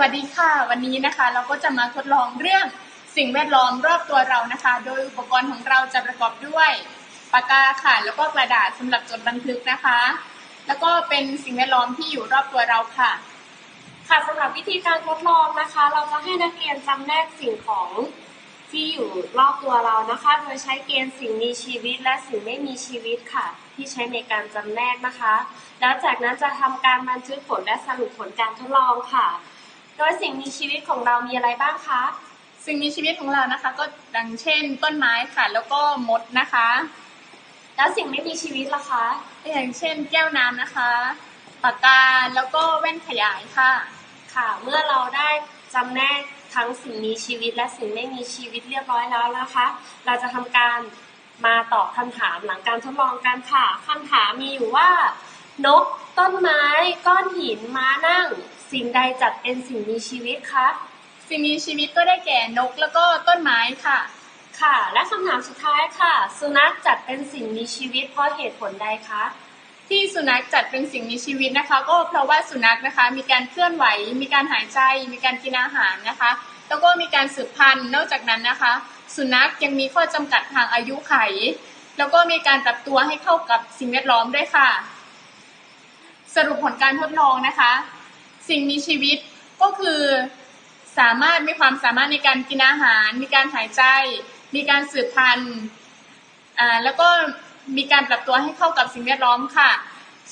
วัสดีค่ะ วันนี้นะคะเราก็จะมาทดลองเรื่องสิ่งแวดล้อมรอบตัวเรานะคะ โดยอุปกรณ์ของเราจะประกอบด้วยปากกาค่ะแล้วก็กระดาษสำหรับจดบันทึกนะคะ แล้วก็เป็นสิ่งแวดล้อมที่อยู่รอบตัวเราค่ะ ค่ะสำหรับวิธีการทดลองนะคะ เราจะให้นักเรียนจำแนกสิ่งของที่อยู่รอบตัวเรานะคะ โดยใช้เกณฑ์สิ่งมีชีวิตและสิ่งไม่มีชีวิตค่ะ ที่ใช้ในการจำแนกนะคะ แล้วจากนั้นจะทำการบันทึกผลและสรุปผลการทดลองค่ะ โดยสิ่งมีชีวิตของเรามีอะไรบ้างคะ สิ่งมีชีวิตของเรานะคะ ก็ดังเช่น ต้นไม้ค่ะ แล้วก็มดนะคะ แล้วสิ่งไม่มีชีวิตล่ะคะ อย่างเช่น แก้วน้ำนะคะปากกาแล้วก็แว่นขยายค่ะ ค่ะ เมื่อเราได้จำแนกทั้งสิ่งมีชีวิตและสิ่งไม่มีชีวิตเรียบร้อยแล้วนะคะ เราจะทำการมาตอบคำถามหลังการทดลองกันค่ะคำถามมีอยู่ว่า นก ต้นไม้ ก้อนหิน ม้านั่ง สิ่งใดจัดเป็นสิ่งมีชีวิตคะสิ่งมีชีวิตก็ได้แก่นกแล้วก็ต้นไม้ค่ะ ค่ะ และคำถามสุดท้ายค่ะ สุนัขจัดเป็นสิ่งมีชีวิตเพราะเหตุผลใดคะที่สุนัขจัดเป็นสิ่งมีชีวิตนะคะ ก็เพราะว่าสุนัขนะคะมีการเคลื่อนไหว มีการหายใจ มีการกินอาหารนะคะ แล้วก็มีการสืบพันธุ์นอกจากนั้นนะคะ สุนัขยังมีข้อจำกัดทางอายุไข แล้วก็มีการปรับตัวให้เข้ากับสิ่งแวดล้อมด้วยค่ะ สรุปผลการทดลองนะคะ สิ่งมีชีวิตก็คือสามารถมีความสามารถในการกินอาหาร มีการหายใจ มีการสืบพันธุ์อ่าแล้วก็มีการปรับตัวให้เข้ากับสิ่งแวดล้อมค่ะ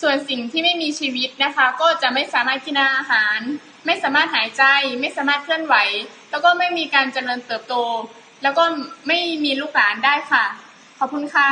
ส่วนสิ่งที่ไม่มีชีวิตนะคะ ก็จะไม่สามารถกินอาหาร ไม่สามารถหายใจ ไม่สามารถเคลื่อนไหว แล้วก็ไม่มีการเจริญเติบโต แล้วก็ไม่มีลูกหลานได้ค่ะ ขอบคุณค่ะ